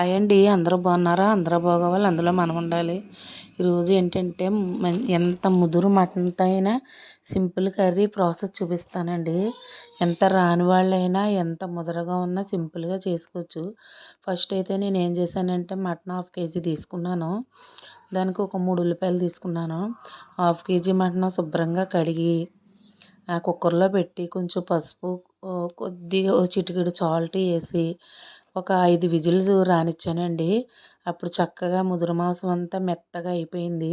Hi అండి అందరూ బాగున్నారా? అందరూ బాగోవాలి అందులో మనం ఉండాలి. ఈరోజు ఏంటంటే ఎంత ముదురు మటన్తో అయినా సింపుల్ కర్రీ ప్రాసెస్ చూపిస్తానండి. ఎంత రాని వాళ్ళైనా ఎంత ముదరగా ఉన్నా సింపుల్గా చేసుకోవచ్చు. ఫస్ట్ అయితే నేను ఏం చేశానంటే మటన్ హాఫ్ కేజీ తీసుకున్నాను. దానికి ఒక మూడు ఉల్లిపాయలు తీసుకున్నాను. హాఫ్ కేజీ మటన్ శుభ్రంగా కడిగి కుక్కర్లో పెట్టి కొంచెం పసుపు కొద్దిగా చిటికెడు సాల్ట్ వేసి ఒక ఐదు విజిల్స్ రానిచ్చానండి. అప్పుడు చక్కగా ముదురు మాంసం అంతా మెత్తగా అయిపోయింది.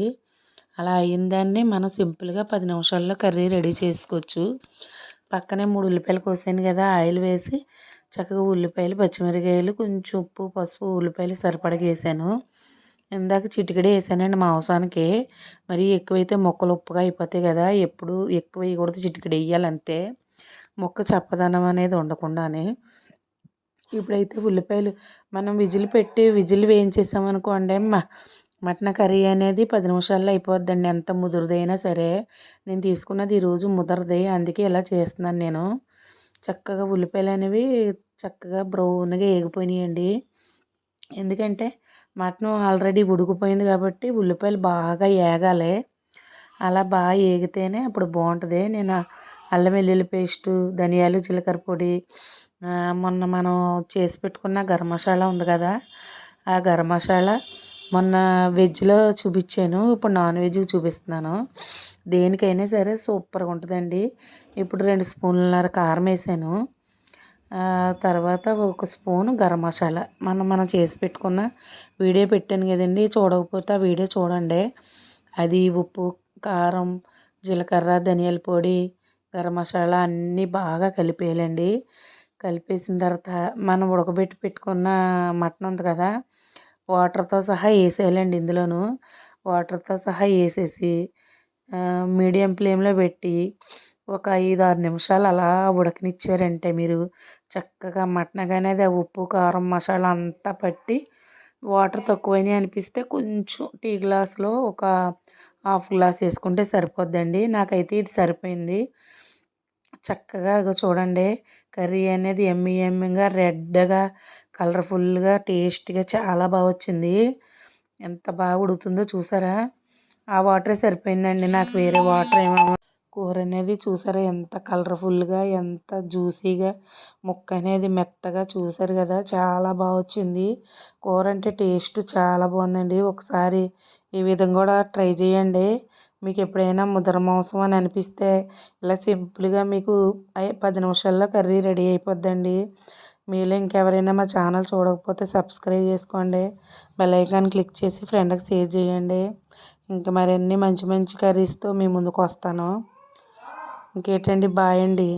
అలా అయిన దాన్ని మనం సింపుల్గా పది నిమిషాల్లో కర్రీ రెడీ చేసుకోవచ్చు. పక్కనే మూడు ఉల్లిపాయలు కోసాను కదా ఆయిల్ వేసి చక్కగా ఉల్లిపాయలు పచ్చిమిరకాయలు కొంచెం ఉప్పు పసుపు ఉల్లిపాయలు సరిపడగా వేసాను. ఇందాక చిటికడే వేసానండి మాంసానికి. మరి ఎక్కువైతే మొక్కలు ఉప్పుగా అయిపోతాయి కదా ఎప్పుడు ఎక్కువ వేయకూడదు చిటికడ వేయాలి అంతే మొక్క చప్పదనం అనేది ఉండకుండానే. ఇప్పుడైతే ఉల్లిపాయలు మనం విజిల్ పెట్టి విజిల్ వేయించేసామనుకోండి అమ్మ. మటన్ కర్రీ అనేది పది నిమిషాల్లో అయిపోద్దండి. ఎంత ముదురుదైనా సరే నేను తీసుకున్నది ఈరోజు ముదరది అందుకే ఇలా చేస్తున్నాను నేను. చక్కగా ఉల్లిపాయలు అనేవి చక్కగా బ్రౌన్గా వేగిపోయినాయండి ఎందుకంటే మటన్ ఆల్రెడీ ఉడికిపోయింది కాబట్టి ఉల్లిపాయలు బాగా వేగాలి అలా బాగా వేగితేనే అప్పుడు బాగుంటుంది. నేను అల్లం వెల్లుల్లి పేస్టు ధనియాలు జీలకర్ర పొడి మొన్న మనం చేసి పెట్టుకున్న గరం మసాలా ఉంది కదా ఆ గరం మసాలా మొన్న వెజ్లో చూపించాను. ఇప్పుడు నాన్ వెజ్కి చూపిస్తున్నాను. దేనికైనా సరే సూపర్గా ఉంటుందండి. ఇప్పుడు రెండు స్పూన్లన్నర కారం వేసాను. తర్వాత ఒక స్పూన్ గరం మసాలా. మనం మనం చేసి పెట్టుకున్న వీడియో పెట్టాను కదండి చూడకపోతే ఆ వీడియో చూడండి. అది ఉప్పు కారం జీలకర్ర ధనియాల పొడి గరం మసాలా అన్నీ బాగా కలిపేయాలండి. కలిపేసిన తర్వాత మనం ఉడకబెట్టి పెట్టుకున్న మటన్ ఉంది కదా వాటర్తో సహా వేసేయాలండి ఇందులోను. వాటర్తో సహా వేసేసి మీడియం ఫ్లేమ్లో పెట్టి ఒక ఐదు ఆరు నిమిషాలు అలా ఉడకనిచ్చారంటే మీరు చక్కగా మటన్ అనేది ఆ ఉప్పు కారం మసాలా అంతా పట్టి వాటర్ తక్కువైనాయి అనిపిస్తే కొంచెం టీ గ్లాస్లో ఒక హాఫ్ గ్లాస్ వేసుకుంటే సరిపోద్దండి. నాకైతే ఇది సరిపోయింది. చక్కగా చూడండి కర్రీ అనేది ఎమ్మి ఎమ్మిగా రెడ్గా కలర్ఫుల్గా టేస్ట్గా చాలా బాగా వచ్చింది. ఎంత బాగా ఉడుకుతుందో చూసారా? ఆ వాటరే సరిపోయిందండి. నాకు వేరే వాటర్ ఏమో కూర అనేది చూసారా? ఎంత కలర్ఫుల్గా ఎంత జ్యూసీగా ముక్క అనేది మెత్తగా చూసారు కదా! చాలా బాగా వచ్చింది. కూర అంటే టేస్ట్ చాలా బాగుందండి ఒకసారి ఈ విధంగా కూడా ట్రై చేయండి. మీకు ఎప్పుడైనా ముద్ర మాంసం అని అనిపిస్తే ఇలా సింపుల్గా మీకు పది నిమిషాల్లో కర్రీ రెడీ అయిపోద్దండి. మీలో ఇంకెవరైనా మా ఛానల్ చూడకపోతే సబ్స్క్రైబ్ చేసుకోండి. బెల్ ఐకాన్ క్లిక్ చేసి ఫ్రెండ్కి షేర్ చేయండి. ఇంకా మరిన్ని మంచి మంచి కర్రీస్తో మీ ముందుకు వస్తాను. ఇంకేంటండి? బాయ్ అండి.